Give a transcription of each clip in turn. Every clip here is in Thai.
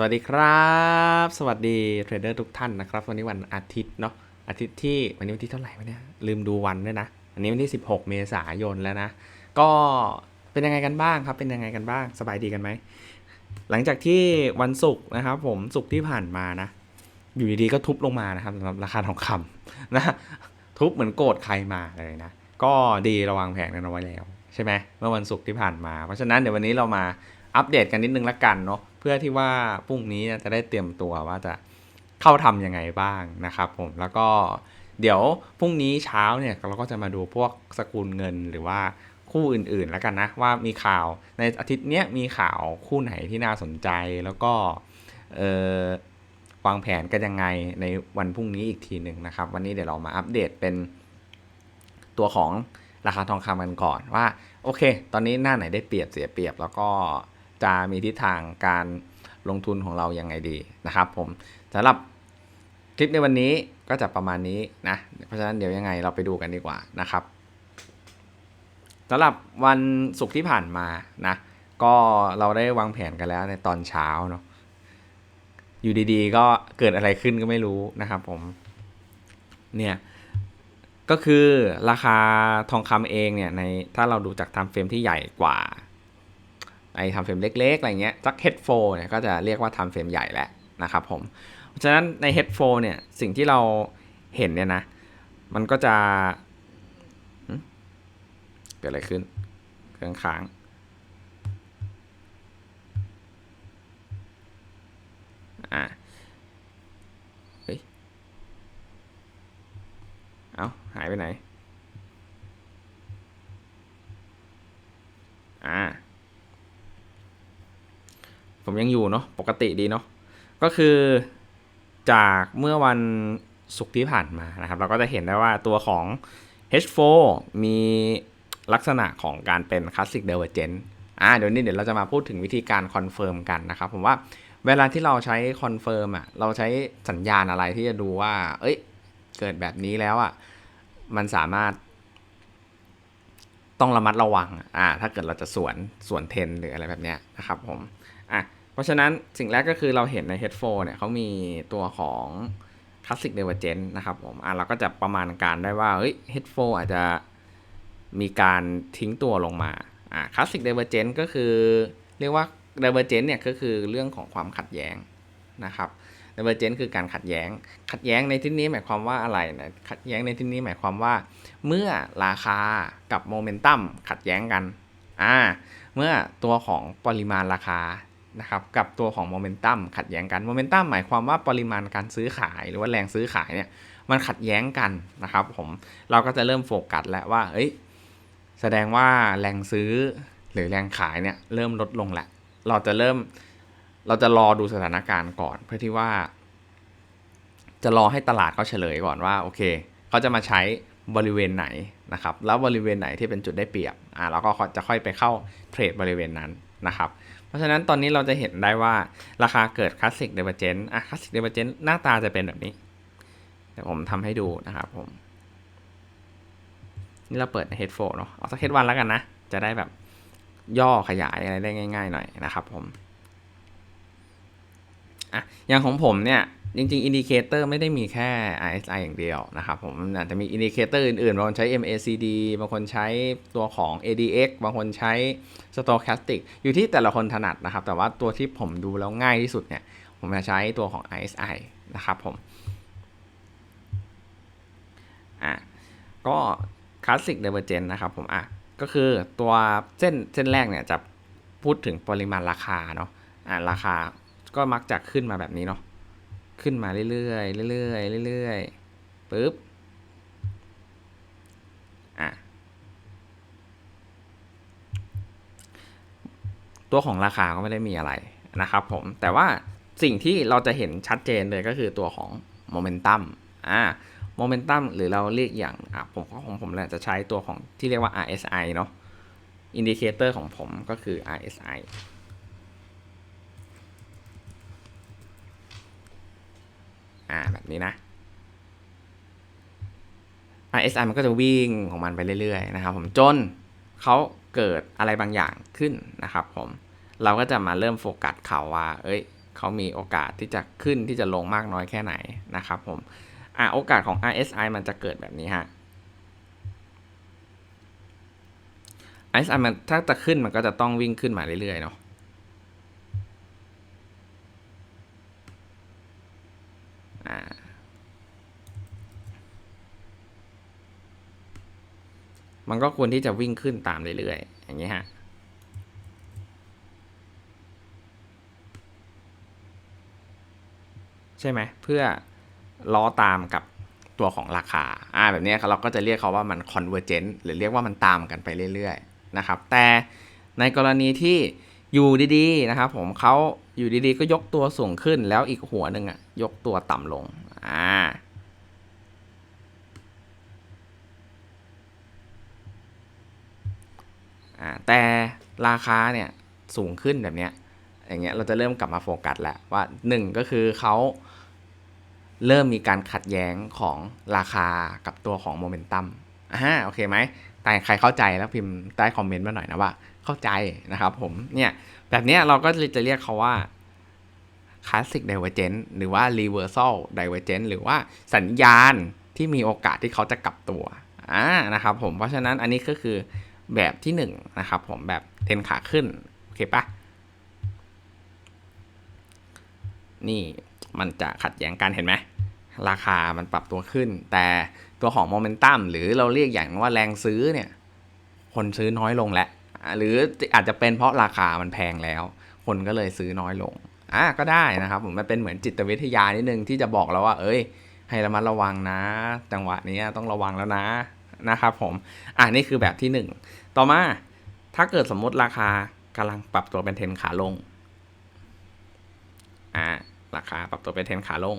วัสดีครับ สวัสดีเทรดเดอร์ทุกท่านนะครับ วันนี้วันอาทิตย์เนาะอาทิตย์ที่วันนี้วันที่เท่าไหร่วะเนี่ยลืมดูวันด้วยนะ อันนี้วันที่ 16 เมษายนแล้วนะ ก็เป็นยังไงกันบ้างครับ เป็นยังไงกันบ้างสบายดีกันไหม หลังจากที่วันศุกร์นะครับ ผมศุกร์ที่ผ่านมานะ อยู่ดีๆก็ทุบลงมานะครับสำหรับราคาทองคำนะทุบเหมือนโกรธใครมาเลยนะก็ดีระวังแผงกันเอาไว้แล้วใช่ไหมเมื่อวันศุกร์ที่ผ่านมา เพราะฉะนั้นเดี๋ยววันนี้เรามา อัปเดตกันนิดนึงละกันเนาะเพื่อที่ว่าพรุ่งนี้จะได้เตรียมตัวว่าจะเข้าทำยังไงบ้างนะครับผมแล้วก็เดี๋ยวพรุ่งนี้เช้าเนี่ยเราก็จะมาดูพวกสกุลเงินหรือว่าคู่อื่นๆแล้วกันนะว่ามีข่าวในอาทิตย์เนี้ยมีข่าวคู่ไหนที่น่าสนใจแล้วก็เออวางแผนกันยังไงในวันพรุ่งนี้อีกทีหนึ่งนะครับ วันนี้เดี๋ยวเรามาอัปเดตเป็นตัวของราคาทองคำกันก่อนว่า โอเค ตอนนี้หน้าไหนได้เปรียบเสียเปรียบแล้วก็ จะมีทิศทางการลงทุนของเรายังไงดีนะครับ ผมสำหรับคลิปในวันนี้ก็จะประมาณนี้นะ เพราะฉะนั้นเดี๋ยวยังไงเราไปดูกันดีกว่านะครับสำหรับวันศุกร์ที่ผ่านมานะก็เราได้วางแผนกันแล้วในตอนเช้าเนาะอยู่ดีๆ ก็เกิดอะไรขึ้นก็ไม่รู้นะครับผมเนี่ยก็คือราคาทองคำเองเนี่ยในถ้าเราดูจากไทม์เฟรมที่ใหญ่กว่า ไอทม์เฟรมเล็กๆ อะไรเงี้ยสัก H4 เนี่ยก็จะเรียกว่าทม์เฟรมใหญ่แหละนะครับผม เพราะฉะนั้นใน H4 เนี่ยสิ่งที่เราเห็นเนี่ยนะ มันก็จะเกิดอะไรขึ้น เครื่องค้างอ่าเฮ้ย เอาหายไปไหน อ่า ผมยังอยู่เนาะปกติดีเนาะก็คือจากเมื่อวันศุกร์ที่ผ่านมานะครับ เราก็จะเห็นได้ว่าตัวของ H4 มีลักษณะของการเป็น Classic Divergent อ่าเดี๋ยวนี้เดี๋ยวเราจะมาพูดถึงวิธีการคอนเฟิร์มกันนะครับ ผมว่าเวลาที่เราใช้คอนเฟิร์มอะเราใช้สัญญาณอะไรที่จะดูว่า เอ้ย เกิดแบบนี้แล้วอะมันสามารถ ต้องระมัดระวังอ่าถ้าเกิดเราจะสวนสวนเทนหรืออะไรแบบเนี้ยนะครับผม อะเพราะฉะนั้นสิ่งแรกก็คือเราเห็นใน Headphone เนี่ยเขามีตัวของ Classic Divergent นะครับผมอะเราก็จะประมาณการได้ว่าเฮ้ย Headphone อาจจะมีการทิ้งตัวลงมาอะ Classic Divergent ก็คือเรียกว่า Divergent เนี่ยก็คือเรื่องของความขัดแย้งนะครับ Divergent คือการขัดแย้ง ขัดแย้งในที่นี้หมายความว่าอะไรนะขัดแย้งในที่นี้หมายความว่า เมื่อราคากับโมเมนตัมขัดแย้งกันอ่าเมื่อตัวของปริมาณราคา นะครับกับตัวของโมเมนตัมขัดแย้งกันโมเมนตัมหมายความว่าปริมาณการซื้อขายหรือว่าแรงซื้อขายเนี่ยมันขัดแย้งกันนะครับผมเราก็จะเริ่มโฟกัสแล้วว่าเอ้ยแสดงว่าแรงซื้อหรือแรงขายเนี่ยเริ่มลดลงแหละเราจะเริ่มเราจะรอดูสถานการณ์ก่อน เพื่อที่ว่า จะรอให้ตลาดเขาเฉลยก่อนว่าโอเคเขาจะมาใช้บริเวณไหนนะครับแล้วบริเวณไหนที่เป็นจุดได้เปรียบอ่าเราก็จะค่อยไปเข้าเทรดบริเวณนั้นนะครับ เพราะฉะนั้นตอนนี้เราจะเห็นได้ว่าราคาเกิดคลาสสิกเดเวอร์เจนอะคลาสสิกเดเวอร์เจนหน้าตาจะเป็นแบบนี้เดี๋ยวผมทำให้ดูนะครับผม นี่เราเปิดใน Head 4เนาะเอาสัก Head 1แล้วกันนะ จะได้แบบย่อขยายอะไรได้ง่าย ๆ หน่อยนะครับผมอะอย่างของผมเนี่ย จริงๆ อินดิเคเตอร์ไม่ได้มีแค่ RSI อย่างเดียวนะครับผมอาจจะมีอินดิเคเตอร์อื่นๆ บางคนใช้ MACD บางคนใช้ตัวของ ADX บางคนใช้ Stochastic อยู่ที่แต่ละคนถนัดนะครับ แต่ว่าตัวที่ผมดูแล้วง่ายที่สุดเนี่ย ผมจะใช้ตัวของ RSI นะครับผม อะ ก็ Classic Divergence นะครับผม อะ ก็คือตัวเส้นเส้นแรกเนี่ยจะพูดถึงปริมาณราคาเนาะ อะ ราคาก็มักจะขึ้นมาแบบนี้เนาะ ขึ้นมาเรื่อยๆเรื่อยๆเรื่อยๆปึ๊บอะตัวของราคาก็ไม่ได้มีอะไรนะครับผมแต่ว่าสิ่งที่เราจะเห็นชัดเจนเลยก็คือตัวของโมเมนตัมอ่าโมเมนตัมหรือเราเรียกอย่างอะผมของผมแหละจะใช้ตัวของที่เรียกว่า RSI เนาะอินดิเคเตอร์ของผมก็คือ RSI อ่าแบบนี้นะ RSI มันก็จะวิ่งของมันไปเรื่อยๆนะครับผมจนเขาเกิดอะไรบางอย่างขึ้นนะครับผมเราก็จะมาเริ่มโฟกัสเขาว่า เอ้ยเขามีโอกาสที่จะขึ้นที่จะลงมากน้อยแค่ไหนนะครับผมอะโอกาสของ RSI มันจะเกิดแบบนี้ฮะ RSI มันถ้าจะขึ้นมันก็จะต้องวิ่งขึ้นมาเรื่อยๆเนาะ อ่ามันก็ควรที่จะวิ่งขึ้นตามเรื่อยๆ อย่างนี้ฮะ ใช่ไหม เพื่อล้อตามกับตัวของราคา อ่า แบบนี้เราก็จะเรียกเขาว่ามัน convergent หรือเรียกว่ามันตามกันไปเรื่อยๆ นะครับ แต่ในกรณีที่อยู่ดีๆ นะครับผมเขา อยู่ดีๆก็ยกตัวสูงขึ้นแล้วอีกหัวหนึ่งอะยกตัวต่ำลง อ่า อ่า แต่ราคาเนี่ยสูงขึ้นแบบเนี้ย อย่างเงี้ยเราจะเริ่มกลับมาโฟกัสแล้วว่าหนึ่งก็คือเขาเริ่มมีการขัดแย้งของราคากับตัวของโมเมนตัมอ่าโอเคไหม แต่ใครเข้าใจแล้วพิมพ์ใต้คอมเมนต์มาหน่อยนะว่า เข้าใจนะครับผมเนี่ยแบบนี้เราก็จะเรียกเขาว่า Classic Divergence หรือว่า Reversal Divergence หรือว่าสัญญาณที่มีโอกาสที่เขาจะกลับตัวอ่านะครับผมเพราะฉะนั้นอันนี้ก็คือแบบที่1นงนะครับผมแบบเทนขาขึ้นโอเคปะนี่มันจะขัดแย้งกันเห็นไหมราคามันปรับตัวขึ้น แต่ ตัวของโมเมนตัมหรือเราเรียกอย่างว่าแรงซื้อเนี่ย คนซื้อน้อยลงแล้วหรืออาจจะเป็นเพราะราคามันแพงแล้ว คนก็เลยซื้อน้อยลงอะก็ได้นะครับผมมันเป็นเหมือนจิตวิทยานิดนึงที่จะบอกเราว่า เอ้ย ให้ระมัดระวังนะ จังหวะนี้ต้องระวังแล้วนะนะครับผมอ่านี่คือแบบที่หนึ่งต่อมาถ้าเกิดสมมติราคากำลังปรับตัวเป็นเทนขาลงอ่าราคาปรับตัวเป็นเทนขาลง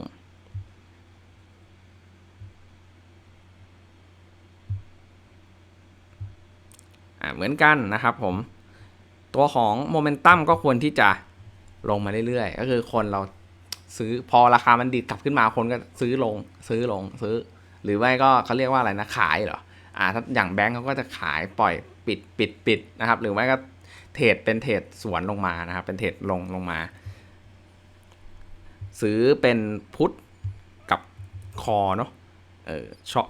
เหมือนกันนะครับผม ตัวของโมเมนตัมก็ควรที่จะลงมาเรื่อยๆ ก็คือคนเราซื้อพอราคามันดีดกลับขึ้นมาคนก็ซื้อลงซื้อลงซื้อ หรือไม่ก็เขาเรียกว่าอะไรนะขายเหรออ่าถ้าอย่างแบงก์เขาก็จะขายปล่อยปิดปิดปิดนะครับ หรือไม่ก็เทรดเป็นเทรดสวนลงมานะครับ เป็นเทรดลงลงมา ซื้อเป็นพุทกับคอเนาะเออช็อต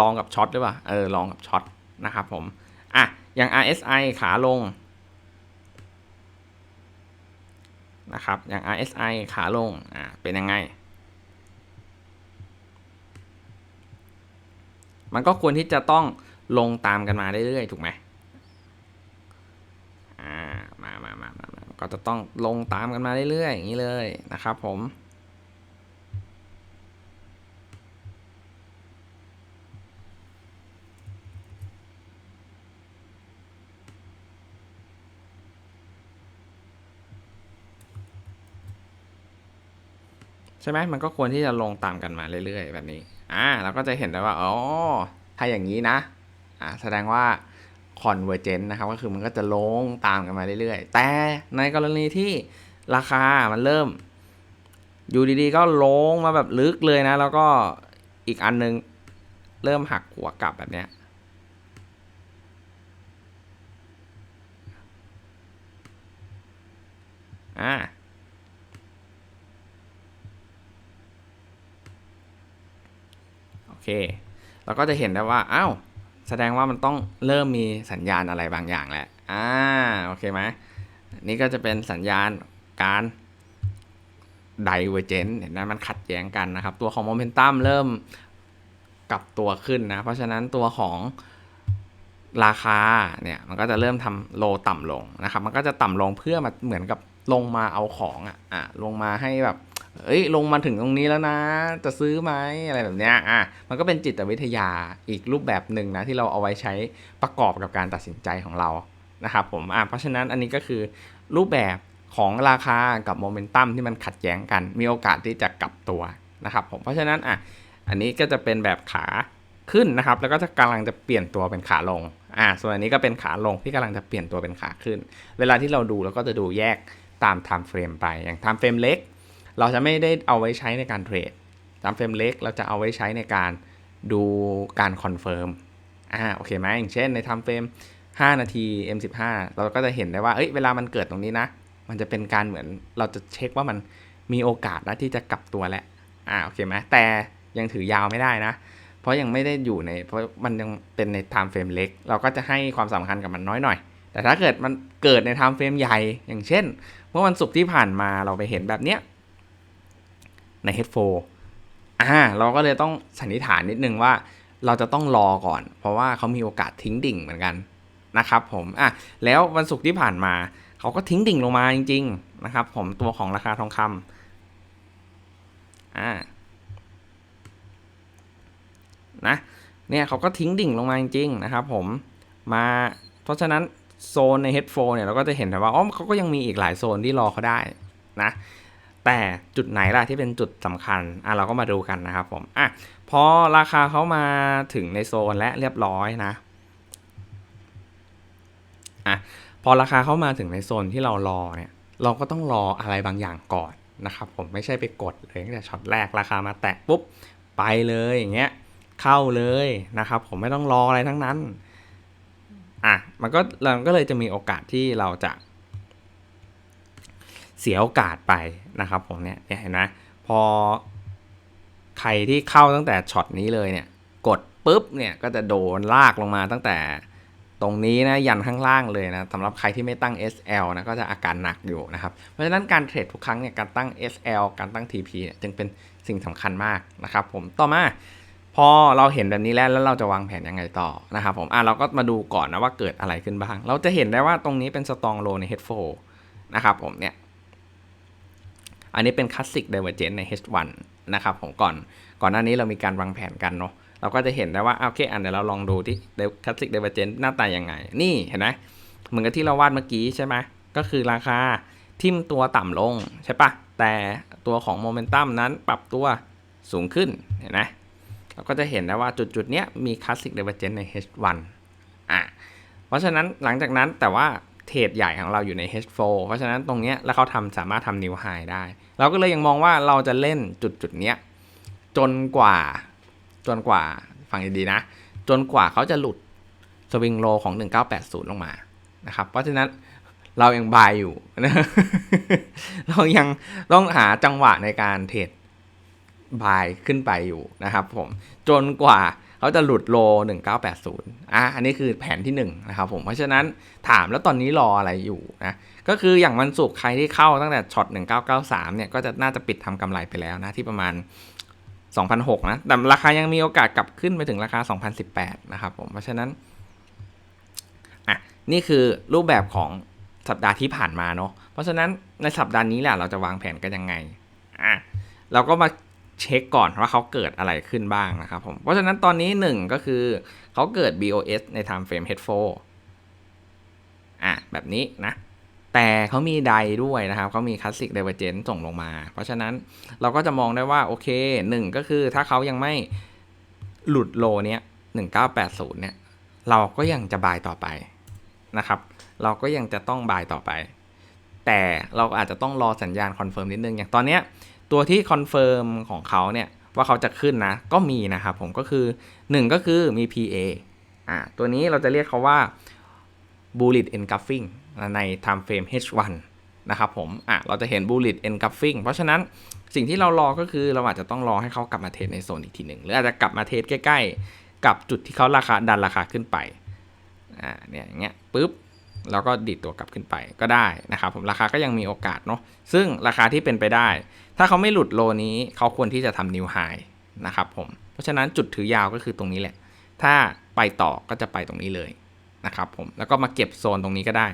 ลองกับช็อตหรือเปล่าเออลองกับช็อตนะครับผม อย่าง RSI ขาลงนะครับ อย่าง RSI ขาลง อ่า เป็นยังไง มันก็ควรที่จะต้องลงตามกันมาเรื่อยๆ ถูกไหมอ่า มามามามาก็จะต้องลงตามกันมาเรื่อยๆ อย่างนี้เลยนะครับผม ใช่ไหมมันก็ควรที่จะลงตามกันมาเรื่อยๆ แบบนี้อ่าเราก็จะเห็นได้ว่าอ๋อถ้าอย่างนี้นะอ่าแสดงว่า convergent นะครับก็คือมันก็จะลงตามกันมาเรื่อยๆ แต่ในกรณีที่ราคามันเริ่ม อยู่ดีๆ ก็ลงมาแบบลึกเลยนะ แล้วก็อีกอันนึงเริ่มหักหัวกลับแบบเนี้ยอ่า โอ เค เราก็จะเห็นได้ว่าอ้าวแสดงว่ามันต้องเริ่มมีสัญญาณอะไรบางอย่างแหละอ่าโอเคไหมนี่ก็จะเป็นสัญญาณการ divergent เห็นไหมมันขัดแย้งกันนะครับ ตัวของ momentum เริ่มกลับตัวขึ้นนะ เพราะฉะนั้นตัวของราคาเนี่ยมันก็จะเริ่มทำโลต่ำลงนะครับ มันก็จะต่ำลงเพื่อมาเหมือนกับลงมาเอาของอะอะลงมาให้แบบ เอ้ยลงมาถึงตรงนี้แล้วนะ จะซื้อไหมอะไรแบบเนี้ยอะมันก็เป็นจิตวิทยาอีกรูปแบบหนึ่งนะที่เราเอาไว้ใช้ประกอบกับการตัดสินใจของเรานะครับผมอะเพราะฉะนั้นอันนี้ก็คือรูปแบบของราคากับโมเมนตัมที่มันขัดแย้งกัน มีโอกาสที่จะกลับตัวนะครับผมเพราะฉะนั้นอะอันนี้ก็จะเป็นแบบขาขึ้นนะครับ แล้วก็จะกำลังจะเปลี่ยนตัวเป็นขาลงอ่าส่วนอันนี้ก็เป็นขาลงที่กำลังจะเปลี่ยนตัวเป็นขาขึ้น เวลาที่เราดูเราก็จะดูแยกตาม time frame ไปอย่าง time frame เล็ก เราจะไม่ได้เอาไว้ใช้ในการเทรด time frame เล็กเราจะเอาไว้ใช้ในการดูการคอนเฟิร์มอ่าโอเคไหมอย่างเช่นใน time frame 5นาที M15 เราก็จะเห็นได้ว่าเอ้ยเวลามันเกิดตรงนี้นะ มันจะเป็นการเหมือนเราจะเช็คว่ามันมีโอกาสแล้วที่จะกลับตัวแหละอ่าโอเคไหมแต่ยังถือยาวไม่ได้นะ เพราะยังไม่ได้อยู่ใน เพราะมันยังเป็นใน time frame เล็ก เราก็จะให้ความสำคัญกับมันน้อยหน่อย แต่ถ้าเกิดมันเกิดใน time frame ใหญ่ อย่างเช่น เมื่อวันศุกร์ที่ผ่านมาเราไปเห็นแบบเนี้ย ใน headphone อ่าเราก็เลยต้องสันนิษฐานนิดนึงว่าเราจะต้องรอก่อน เพราะว่าเขามีโอกาสทิ้งดิ่งเหมือนกันนะครับผมอะแล้ววันศุกร์ที่ผ่านมาเขาก็ทิ้งดิ่งลงมาจริง ๆ นะครับ ผมตัวของราคาทองคำอ่านะเนี่ยเขาก็ทิ้งดิ่งลงมาจริงๆนะครับผมมาเพราะฉะนั้นโซนใน headphone เนี่ยเราก็จะเห็นแต่ว่าอ๋อเขาก็ยังมีอีกหลายโซนที่รอเขาได้นะ แต่จุดไหนล่ะที่เป็นจุดสำคัญอะเราก็มาดูกันนะครับผมอะพอราคาเขามาถึงในโซนและเรียบร้อยนะอะพอราคาเข้ามาถึงในโซนที่เรารอเนี่ยเราก็ต้องรออะไรบางอย่างก่อนนะครับผมไม่ใช่ไปกดเลยตั้งแต่ช็อตแรกราคามาแตะปุ๊บไปเลยอย่างเงี้ยเข้าเลยนะครับ ผมไม่ต้องรออะไรทั้งนั้นอะมันก็เราก็เลยจะมีโอกาสที่เราจะ เสียโอกาสไปนะครับผมเนี่ยเห็นไหมพอใครที่เข้าตั้งแต่ช็อตนี้เลยเนี่ย กดปุ๊บเนี่ยก็จะโดนลากลงมาตั้งแต่ตรงนี้นะยันข้างล่างเลยนะสำหรับใครที่ไม่ตั้ง SL นะก็จะอาการหนักอยู่นะครับเพราะฉะนั้นการเทรดทุกครั้งเนี่ยการตั้ง SL การตั้ง TP เนี่ยจึงเป็นสิ่งสำคัญมากนะครับผมต่อมาพอเราเห็นแบบนี้แล้วแล้วเราจะวางแผนยังไงต่อนะครับผมอะเราก็มาดูก่อนนะว่าเกิดอะไรขึ้นบ้าง เราจะเห็นได้ว่าตรงนี้เป็นสตองโลใน H4 นะครับผมเนี่ย อันนี้เป็นคลาสสิก Divergence ใน H1 นะครับผมก่อนก่อนหน้านี้เรามีการวางแผนกันเนาะเราก็จะเห็นได้ว่าโอเคอันเดี๋ยวเราลองดูที่คลาสสิก Divergence หน้าตายังไง นี่เห็นไหมเหมือนกับที่เราวาดเมื่อกี้ใช่ไหมก็คือราคาทิ่มตัวต่ำลงใช่ปะแต่ตัวของโมเมนตัมนั้นปรับตัวสูงขึ้นเห็นไหมเราก็จะเห็นได้ว่าจุดจุดเนี้ยมีคลาสสิก Divergence ใน H1 อะเพราะฉะนั้นหลังจากนั้นแต่ว่า เทรดใหญ่ของเราอยู่ใน H4 เพราะฉะนั้นตรงเนี้ยแล้วเขาทำสามารถทำนิวไฮได้ เราก็เลยยังมองว่าเราจะเล่นจุดจุดเนี้ยจนกว่าจนกว่าฟังดีๆนะ จนกว่าเขาจะหลุดสวิงโลของ 1980 ลงมานะครับ เพราะฉะนั้นเรายังบายอยู่นะเรายังต้องหาจังหวะในการเทรดบายขึ้นไปอยู่นะครับผมจนกว่า เขาจะหลุดโล 1980 อะ อันนี้คือแผนที่1นะครับผม เพราะฉะนั้นถามแล้วตอนนี้รออะไรอยู่นะ ก็คืออย่างวันศุกร์ใครที่เข้าตั้งแต่ช็อต 1993 เนี่ย ก็จะน่าจะปิดทำกำไรไปแล้วนะ ที่ประมาณ 2,006 นะ แต่ราคายังมีโอกาสกลับขึ้นไปถึงราคา 2,018 นะครับผม เพราะฉะนั้น อะ นี่คือรูปแบบของสัปดาห์ที่ผ่านมาเนาะ เพราะฉะนั้นในสัปดาห์นี้แหละเราจะวางแผนกันยังไง อะ เราก็มา เช็คก่อนว่าเขาเกิดอะไรขึ้นบ้างนะครับผม เพราะฉะนั้นตอนนี้หนึ่งก็คือเขาเกิด BOS ใน time frame H4 อะแบบนี้นะ แต่เขามีไดด้วยนะครับ เขามี classic divergence ส่งลงมา เพราะฉะนั้นเราก็จะมองได้ว่า โอเคหนึ่งก็คือถ้าเขายังไม่หลุดโลเนี้ย1980 เนี่ย เราก็ยังจะบายต่อไปนะครับ เราก็ยังจะต้องบายต่อไป แต่เราอาจจะต้องรอสัญญาณคอนเฟิร์มนิดนึง อย่างตอนเนี้ย ตัวที่คอนเฟิร์มของเขาเนี่ยว่าเขาจะขึ้นนะ ก็มีนะครับผมก็คือ 1 ก็คือมี PA อ่าตัวนี้เราจะเรียกเขาว่า bullet engulfing ใน time frame H1 นะครับผมอะเราจะเห็น bullet engulfing เพราะฉะนั้นสิ่งที่เรารอก็คือเราอาจจะต้องรอให้เขากลับมาเทรดในโซนอีกทีหนึ่งหรืออาจจะกลับมาเทรดใกล้ ๆ กับจุดที่เขาราคาดันราคาขึ้นไปอ่าเนี่ยอย่างเงี้ยปุ๊บ แล้วก็ดิดตัวกลับขึ้นไปก็ได้นะครับผมราคาก็ยังมีโอกาสเนาะซึ่งราคาที่เป็นไปได้ ถ้าเขาไม่หลุดโลนี้เขาควรที่จะทำนิวไฮนะครับผมเพราะฉะนั้นจุดถือยาวก็คือตรงนี้แหละ ถ้าไปต่อก็จะไปตรงนี้เลยนะครับผมแล้วก็มาเก็บโซนตรงนี้ก็ได้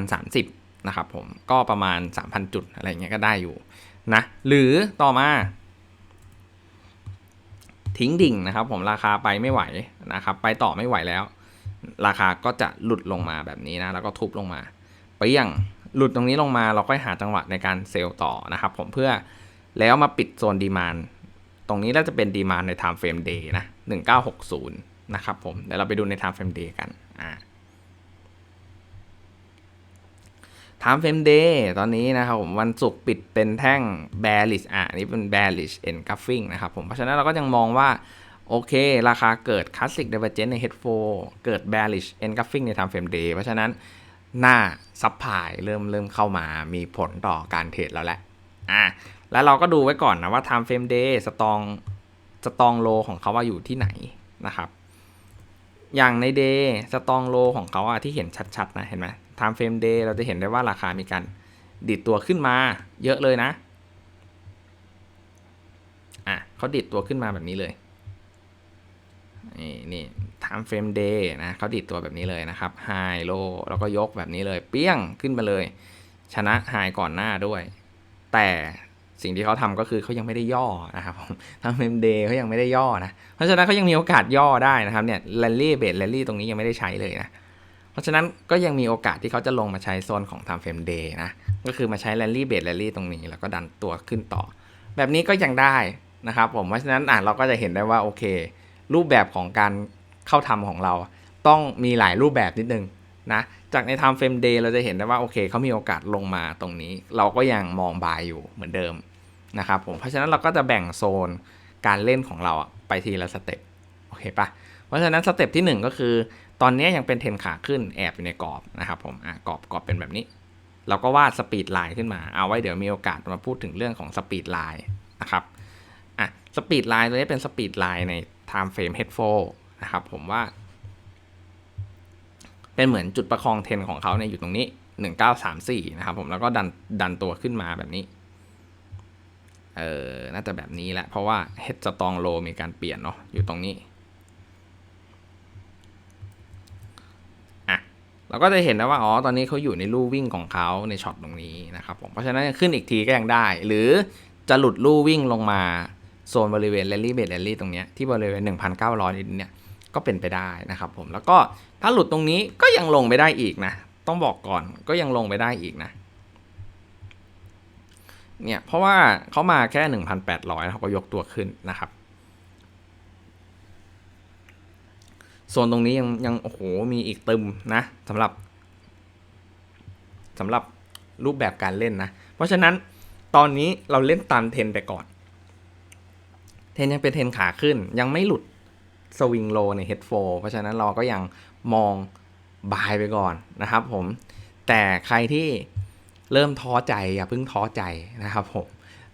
2030นะครับผมก็ประมาณ 3,000 จุดอะไรเงี้ยก็ได้อยู่นะหรือต่อมา ทิ้งดิ่งนะครับผมราคาไปไม่ไหวนะครับไปต่อไม่ไหวแล้ว ราคาก็จะหลุดลงมาแบบนี้นะแล้วก็ทุบลงมาไปยังหลุดตรงนี้ลงมาเราก็หาจังหวะในการเซลล์ต่อนะครับผมเพื่อแล้วมาปิดโซนดีมานตรงนี้น่าจะเป็นดีมานใน time frame day นะ1960นะครับผมเดี๋ยวเราไปดูใน time frame day กันอ่า time frame day ตอนนี้นะครับผมวันศุกร์ปิดเป็นแท่ง bearish อะนนี้เป็น bearish engulfing นะครับผมเพราะฉะนั้นเราก็ยังมองว่า โอเค ราคาเกิด classic divergence ใน H4 เกิด bearish engulfing ใน time frame day เพราะฉะนั้นหน้าซับพายเริ่มเริ่มเข้ามามีผลต่อการเทรดแล้วแหละอะแล้วเราก็ดูไว้ก่อนนะว่า time frame day สตองสตองโลของเขาว่าอยู่ที่ไหนนะครับ อย่างใน day สตองโลของเขาอะที่เห็นชัดๆนะเห็นไหม time frame day เราจะเห็นได้ว่าราคามีการดิดตัวขึ้นมาเยอะเลยนะอะเขาดิดตัวขึ้นมาแบบนี้เลย นี่นี่ time frame day นะเขาดิดตัวแบบนี้เลยนะครับ high low แล้วก็ยกแบบนี้เลย เปี้ยงขึ้นมาเลย ชนะ high ก่อนหน้าด้วย แต่สิ่งที่เขาทำก็คือเขายังไม่ได้ย่อนะครับผมทำเฟรมเดย์เขายังไม่ได้ย่อนะ เพราะฉะนั้นเขายังมีโอกาสย่อได้นะครับเนี่ยแรลลี่เบสแรลลี่ตรงนี้ยังไม่ได้ใช้เลยนะ เพราะฉะนั้นก็ยังมีโอกาสที่เขาจะลงมาใช้โซนของทำเฟรมเดย์นะ ก็คือมาใช้แรลลี่เบสแรลลี่ตรงนี้ แล้วก็ดันตัวขึ้นต่อ แบบนี้ก็ยังได้นะครับผม เพราะฉะนั้นอะเราก็จะเห็นได้ว่าโอเค รูปแบบของการเข้าทำของเรา ต้องมีหลายรูปแบบนิดนึงนะจากใน time frame day เราจะเห็นได้ว่าโอเคเขามีโอกาสลงมาตรงนี้ เราก็ยังมองบายอยู่เหมือนเดิมนะครับผมเพราะฉะนั้นเราก็จะแบ่งโซนการเล่นของเราไปทีละสเต็ปโอเคปะเพราะฉะนั้นสเต็ปที่ 1 ก็คือ ตอนนี้ยังเป็นเทนขาขึ้นแอบอยู่ในกรอบนะครับผมอะกรอบกรอบเป็นแบบนี้ เราก็วาดสปีดไลน์ขึ้นมาเอาไว้เดี๋ยวมีโอกาสมาพูดถึงเรื่องของสปีดไลน์นะครับอะสปีดไลน์ตัวนี้เป็นสปีดไลน์ใน time frame head fall นะครับผมว่า เป็นเหมือนจุดประคองเทนของเขาเนี่ยอยู่ตรงนี้ 1934 นะครับผมแล้วก็ดันดันตัวขึ้นมาแบบนี้ เออน่าจะแบบนี้แหละ เพราะว่า head strong low มีการเปลี่ยนเนาะอยู่ตรงนี้อะเราก็จะเห็นนะว่าอ๋อตอนนี้เขาอยู่ในลู่วิ่งของเขาในช็อตตรงนี้นะครับผมเพราะฉะนั้นขึ้นอีกทีก็ยังได้ หรือจะหลุดลู่วิ่งลงมา โซนบริเวณ rally base rally ตรงนี้ที่บริเวณ 1,900นิดเนี่ยก็เป็นไปได้นะครับผมแล้วก็ถ้าหลุดตรงนี้ก็ยังลงไปได้อีกนะ ต้องบอกก่อนก็ยังลงไปได้อีกนะเนี่ยเพราะว่าเขามาแค่ 1,800แล้วเขาก็ยกตัวขึ้นนะครับส่วนตรงนี้ยังยังโอ้โหมีอีกตึมนะสำหรับสำหรับรูปแบบการเล่นนะ เพราะฉะนั้นตอนนี้เราเล่นตามเทรนไปก่อน นยังเป็นเทนขาขึ้น ยังไม่หลุดสวิงโลในเฮดโฟเพราะฉะนั้นเราก็ยังมองบายไปก่อนนะครับผม แต่ใครที่เริ่มท้อใจอย่าเพิ่งท้อใจนะครับผม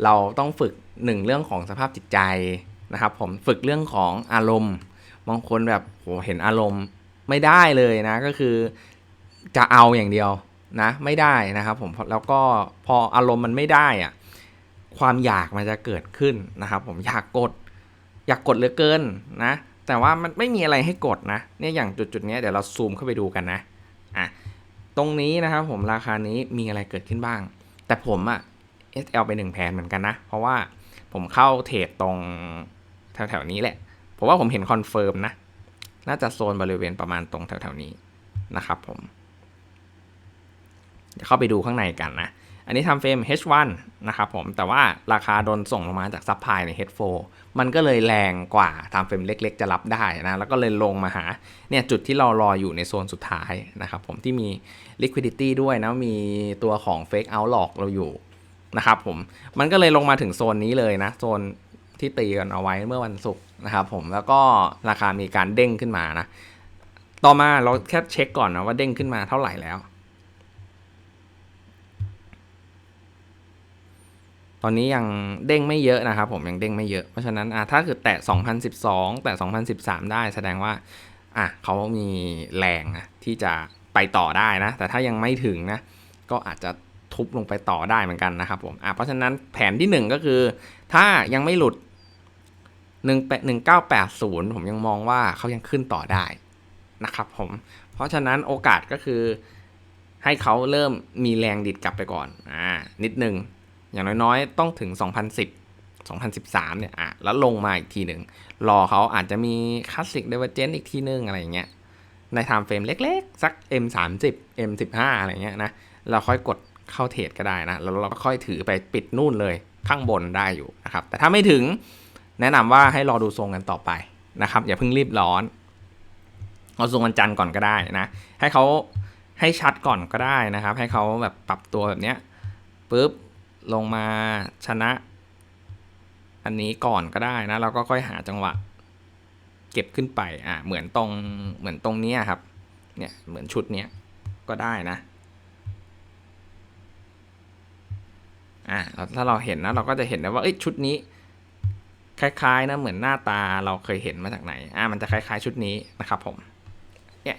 เราต้องฝึกหนึ่งเรื่องของสภาพจิตใจนะครับผมฝึกเรื่องของอารมณ์บางคนแบบโหเห็นอารมณ์ไม่ได้เลยนะก็คือจะเอาอย่างเดียวนะไม่ได้นะครับผมแล้วก็พออารมณ์มันไม่ได้อะ ความอยากมันจะเกิดขึ้นนะครับ ผมอยากกด อยากกดเหลือเกินนะ แต่ว่ามันไม่มีอะไรให้กดนะเนี่ยอย่างจุดจุดๆนี้เดี๋ยวเราซูมเข้าไปดูกันนะอะตรงนี้นะครับผมราคานี้มีอะไรเกิดขึ้นบ้าง แต่ผมอะ SL ไปหนึ่งแผนเหมือนกันนะ เพราะว่าผมเข้าเทรดตรงแถวๆนี้แหละผมว่าผมเห็นคอนเฟิร์มนะ น่าจะโซนบริเวณประมาณตรงแถวๆนี้นะครับผมเดี๋ยวเข้าไปดูข้างในกันนะ อันนี้ทำเฟรม H1 นะครับผม แต่ว่าราคาโดนส่งลงมาจากซัพพลายใน H4 มันก็เลยแรงกว่าทำเฟรมเล็ก ๆ จะรับได้นะ แล้วก็เลยลงมาหาเนี่ยจุดที่เรารออยู่ในโซนสุดท้ายนะครับผมที่มี liquidity ด้วยนะ มีตัวของ fake out หลอกเราอยู่นะครับผม มันก็เลยลงมาถึงโซนนี้เลยนะ โซนที่ตีกันเอาไว้เมื่อวันศุกร์นะครับผมแล้วก็ราคามีการเด้งขึ้นมานะ ต่อมาเราแค่เช็คก่อนนะว่าเด้งขึ้นมาเท่าไหร่แล้ว อนนี้ยังเด้งไม่เยอะนะครับผมยังเด้งไม่เยอะ เพราะฉะนั้นอะถ้าเกิดแตะ 2012 แต่2013 ได้แสดงว่าอะเขามีแรงนะที่จะไปต่อได้นะ แต่ถ้ายังไม่ถึงนะ ก็อาจจะทุบลงไปต่อได้เหมือนกันนะครับผมอะเพราะฉะนั้นแผนที่ 1 ก็คือ ถ้ายังไม่หลุด1 1980 ผมยังมองว่าเขายังขึ้นต่อได้นะครับผม เพราะฉะนั้นโอกาสก็คือให้เขาเริ่มมีแรงดิดกลับไปก่อนอ่านิดนึง อย่างน้อยๆ ต้องถึง 2010 2013 เนี่ยอะแล้วลงมาอีกทีหนึ่งรอเขาอาจจะมีคลาสสิกเดเวอร์เจนอีกทีนึงอะไรอย่างเงี้ยในไทม์เฟรมเล็กๆ สัก M30 M15 อะไรเงี้ยนะ เราค่อยกดเข้าเทรดก็ได้นะ แล้วเราก็ค่อยถือไปปิดนู่นเลยข้างบนได้อยู่นะครับ แต่ถ้าไม่ถึงแนะนำว่าให้รอดูทรงกันต่อไปนะครับ อย่าเพิ่งรีบร้อน เอาทรงวันจันทร์ก่อนก็ได้นะ ให้เขาให้ชัดก่อนก็ได้นะครับ ให้เขาแบบปรับตัวแบบเนี้ยปุ๊บ ลงมาชนะ อันนี้ก่อนก็ได้นะเราก็ค่อยหาจังหวะ เก็บขึ้นไปอะเหมือนตรงเหมือนตรงเนี้ยครับเนี่ยเหมือนชุดเนี้ยก็ได้นะอ่าถ้าเราเห็นนะเราก็จะเห็นได้ว่าเอ้ยชุดนี้ คล้ายๆนะเหมือนหน้าตาเราเคยเห็นมาจากไหนอ่ามันจะคล้ายๆชุดนี้นะครับผมเนี่ย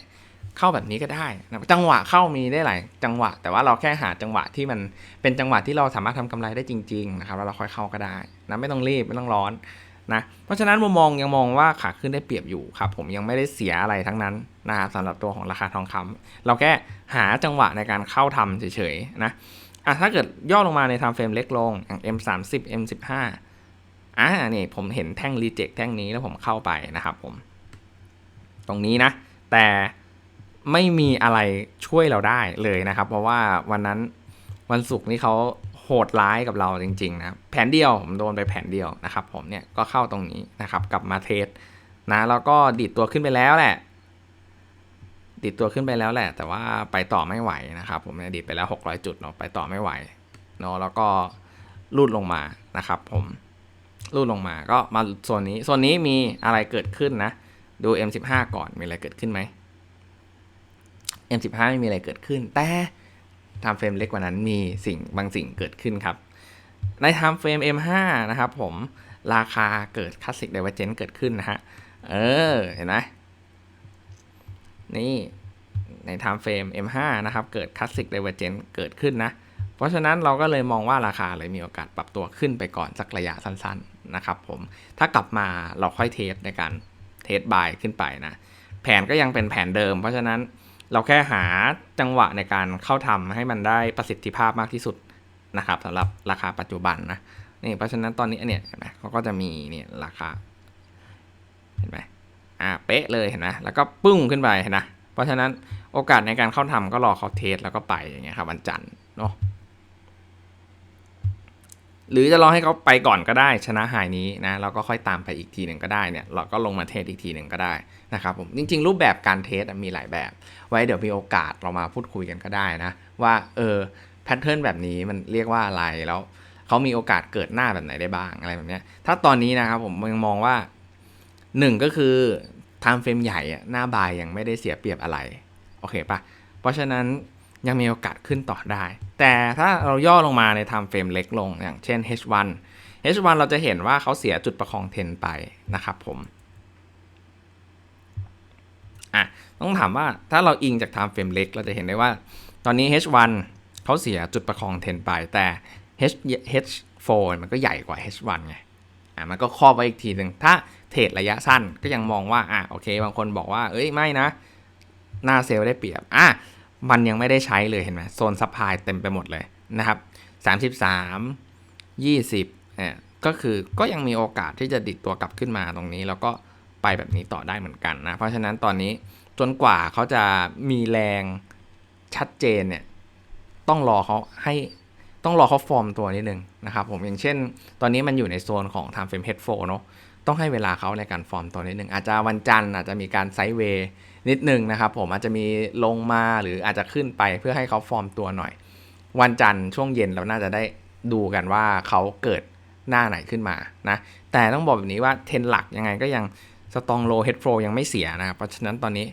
เข้าแบบนี้ก็ได้นะจังหวะเข้ามีได้หลายจังหวะ แต่ว่าเราแค่หาจังหวะที่มันเป็นจังหวะที่เราสามารถทำกำไรได้จริงๆนะครับแล้วเราค่อยเข้าก็ได้นะไม่ต้องรีบไม่ต้องร้อนนะเพราะฉะนั้นมุมมองยังมองว่าขาขึ้นได้เปรียบอยู่ครับผมยังไม่ได้เสียอะไรทั้งนั้นนะครับสำหรับตัวของราคาทองคำเราแค่หาจังหวะในการเข้าทำเฉยๆนะอะถ้าเกิดย่อลงมาในไทม์เฟรมเล็กลงอย่าง M30 M15 อ่านี่ผมเห็นแท่งรีเจ็คแท่งนี้แล้วผมเข้าไปนะครับผม ตรงนี้นะ แต่ ไม่มีอะไรช่วยเราได้เลยนะครับ เพราะว่าวันนั้นวันศุกร์นี่เขาโหดร้ายกับเราจริงๆนะแผนเดียวผมโดนไปแผนเดียวนะครับ ผมเนี่ยก็เข้าตรงนี้นะครับ กลับมาเทสนะแล้วก็ดีดตัวขึ้นไปแล้วแหละดีดตัวขึ้นไปแล้วแหละ แต่ว่าไปต่อไม่ไหวนะครับ ผมเนี่ยดีดไปแล้ว 600 จุดเนาะไปต่อไม่ไหวเนาะแล้วก็ลูดลงมานะครับ ผมลูดลงมาก็มาโซนนี้โซนนี้มีอะไรเกิดขึ้นนะ ดู M15 ก่อนมีอะไรเกิดขึ้นไหม M15 ไม่มีอะไรเกิดขึ้น แต่ไทม์เฟรมเล็กกว่านั้นมีสิ่งบางสิ่งเกิดขึ้นครับ ในไทม์เฟรม M5 นะครับผมราคาเกิดคลาสสิกเดเวเจนเกิดขึ้นนะฮะ เออ เห็นไหมนี่ในไทม์เฟรม M5 นะครับ เกิดคลาสสิกเดเวเจนเกิดขึ้นนะ เพราะฉะนั้นเราก็เลยมองว่าราคาเลยมีโอกาสปรับตัวขึ้นไปก่อนสักระยะสั้นๆนะครับผม ถ้ากลับมาเราค่อยเทสในการเทสบายขึ้นไปนะ แผนก็ยังเป็นแผนเดิม เพราะฉะนั้น เราแค่หาจังหวะในการเข้าทำให้มันได้ประสิทธิภาพมากที่สุดนะครับสำหรับราคาปัจจุบันนะนี่เพราะฉะนั้นตอนนี้เนี่ยเห็นไหมเขาก็จะมีเนี่ยราคาเห็นไหมอ่าเป๊ะเลยเห็นไหมแล้วก็ปึ้งขึ้นไปเห็นไหมเพราะฉะนั้นโอกาสในการเข้าทำก็รอเขาเทสแล้วก็ไปอย่างเงี้ยครับวันจันทร์เนาะหรือจะรอให้เขาไปก่อนก็ได้ชนะหายนี้นะเราก็ค่อยตามไปอีกทีหนึ่งก็ได้เนี่ยเราก็ลงมาเทสอีกทีหนึ่งก็ได้ นะครับผมจริง ๆ รูปแบบการเทสมีหลายแบบ ไว้เดี๋ยวมีโอกาสเรามาพูดคุยกันก็ได้นะ ว่าเออแพทเทิร์นแบบนี้มันเรียกว่าอะไรแล้วเขามีโอกาสเกิดหน้าแบบไหนได้บ้างอะไรแบบนี้ถ้าตอนนี้นะครับผมยังมองว่าหนึ่งก็คือไทม์เฟรมใหญ่หน้าบายยังไม่ได้เสียเปรียบอะไรโอเคปะเพราะฉะนั้นยังมีโอกาสขึ้นต่อได้ แต่ถ้าเราย่อลงมาในไทม์เฟรมเล็กลงอย่างเช่น H1 H1 เราจะเห็นว่าเขาเสียจุดประคองเทนไปนะครับผม อะต้องถามว่าถ้าเราอิงจาก time frame เล็ก เราจะเห็นได้ว่า ตอนนี้ H1 เขาเสียจุดประคองเทนไป แต่ H H4 มันก็ใหญ่กว่า H1 ไงอะมันก็ครอบไว้อีกทีหนึ่งถ้าเทรดระยะสั้นก็ยังมองว่าอะโอเค บางคนบอกว่า เอ้ยไม่นะ หน้าเซลล์ได้เปรียบอะมันยังไม่ได้ใช้เลยเห็นไหมโซนซัพพลายเต็มไปหมดเลยนะครับ33 20เนี่ยก็คือก็ยังมีโอกาสที่จะดิดตัวกลับขึ้นมาตรงนี้ แล้วก็ ไปแบบนี้ต่อได้เหมือนกันนะ เพราะฉะนั้นตอนนี้จนกว่าเขาจะมีแรงชัดเจนเนี่ยต้องรอเขาให้ต้องรอเขาฟอร์มตัวนิดนึงนะครับผมอย่างเช่น ตอนนี้มันอยู่ในโซนของ time frame head 4เนาะต้องให้เวลาเขาในการฟอร์มตัวนิดนึงอาจจะวันจันทร์อาจจะมีการไซด์เวย์นิดนึงนะครับผมอาจจะมีลงมาหรืออาจจะขึ้นไปเพื่อให้เขาฟอร์มตัวหน่อย วันจันทร์ช่วงเย็นเราน่าจะได้ดูกันว่าเขาเกิดหน้าไหนขึ้นมานะแต่ต้องบอกแบบนี้ว่าเทนหลักยังไงก็ยัง สตองโลเฮดโฟยังไม่เสียนะครับเพราะฉะนั้นตอนนี้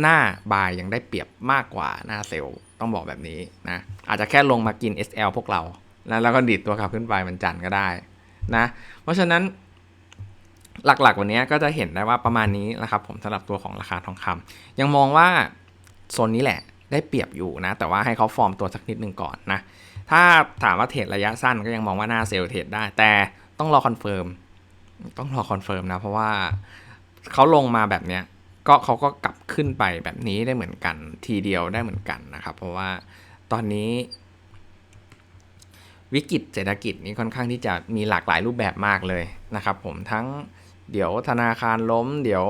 หน้าบายยังได้เปรียบมากกว่าหน้าเซลล์ต้องบอกแบบนี้นะอาจจะแค่ลงมากิน SL พวกเรา แล้วแล้วก็ดีดตัวขับขึ้นไปมันจันก็ได้นะเพราะฉะนั้นหลักๆ วันนี้ก็จะเห็นได้ว่าประมาณนี้นะครับผมสำหรับตัวของราคาทองคำยังมองว่าโซนนี้แหละได้เปรียบอยู่นะ แต่ว่าให้เขาฟอร์มตัวสักนิดหนึ่งก่อนนะ ถ้าถามว่าเทรดระยะสั้นก็ยังมองว่าหน้าเซลล์เทรดได้ แต่ต้องรอคอนเฟิร์มต้องรอคอนเฟิร์มนะ เพราะว่า เขาลงมาแบบเนี้ยก็เขาก็กลับขึ้นไปแบบนี้ได้เหมือนกัน ทีเดียวได้เหมือนกันนะครับ เพราะว่าตอนนี้ วิกฤตเศรษฐกิจนี้ค่อนข้างที่จะมีหลากหลายรูปแบบมากเลยนะครับผมทั้งเดี๋ยวธนาคารล้ม เดี๋ยว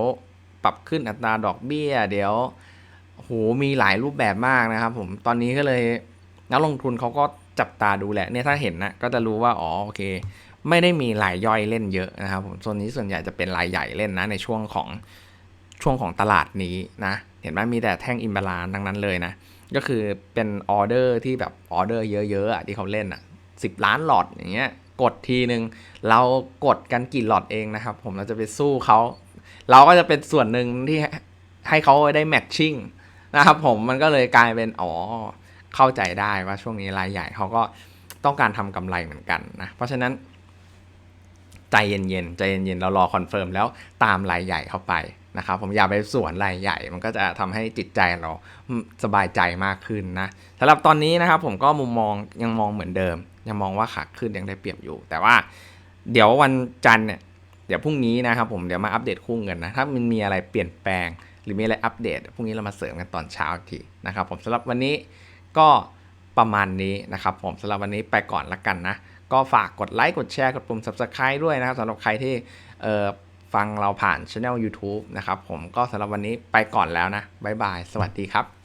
ปรับขึ้นอัตราดอกเบี้ย เดี๋ยวโหมีหลายรูปแบบมากนะครับผมตอนนี้ก็เลยนักลงทุนเขาก็จับตาดูแหละเนี่ยถ้าเห็นนะก็จะรู้ว่าอ๋อโอเค ไม่ได้มีรายย่อยเล่นเยอะนะครับผมโซนนี้ส่วนใหญ่จะเป็นรายใหญ่เล่นนะในช่วงของช่วงของตลาดนี้นะ เห็นไหมมีแต่แท่งอิมบาลานทั้งนั้นเลยนะ ก็คือเป็นออเดอร์ที่แบบออเดอร์เยอะๆอะที่เขาเล่นอะสิบล้านหลอดอย่างเงี้ยกดทีหนึ่งเรากดกันกี่หลอดเองนะครับ ผมเราจะไปสู้เขาเราก็จะเป็นส่วนหนึ่งที่ให้เขาได้แมทชิ่งนะครับผมมันก็เลยกลายเป็นอ๋อเข้าใจได้ว่าช่วงนี้รายใหญ่เขาก็ต้องการทำกำไรเหมือนกันนะเพราะฉะนั้น ใจเย็นๆใจเย็นๆเรารอคอนเฟิร์มแล้วตามรายใหญ่เข้าไปนะครับผมอย่าไปสวนรายใหญ่ มันก็จะทำให้จิตใจเราสบายใจมากขึ้นนะสำหรับตอนนี้นะครับผมก็มุมมองยังมองเหมือนเดิม ยังมองว่าขาขึ้นยังได้เปรียบอยู่ แต่ว่าเดี๋ยววันจันทร์เนี่ยเดี๋ยวพรุ่งนี้นะครับผมเดี๋ยวมาอัปเดตคู่เงินนะถ้ามันมีอะไรเปลี่ยนแปลง หรือมีอะไรอัปเดตพรุ่งนี้เรามาเสริมกันตอนเช้าอีกทีนะครับผมสำหรับวันนี้ก็ประมาณนี้นะครับผมสำหรับวันนี้ไปก่อนละกันนะ ก็ฝากกดไลค์กดแชร์กดปุ่ม subscribe ด้วยนะครับสำหรับใครที่เฟังเราผ่านช anel YouTube นะครับผมก็สำหรับวันนี้ไปก่อนแล้วนะ บ๊ายบาย สวัสดีครับ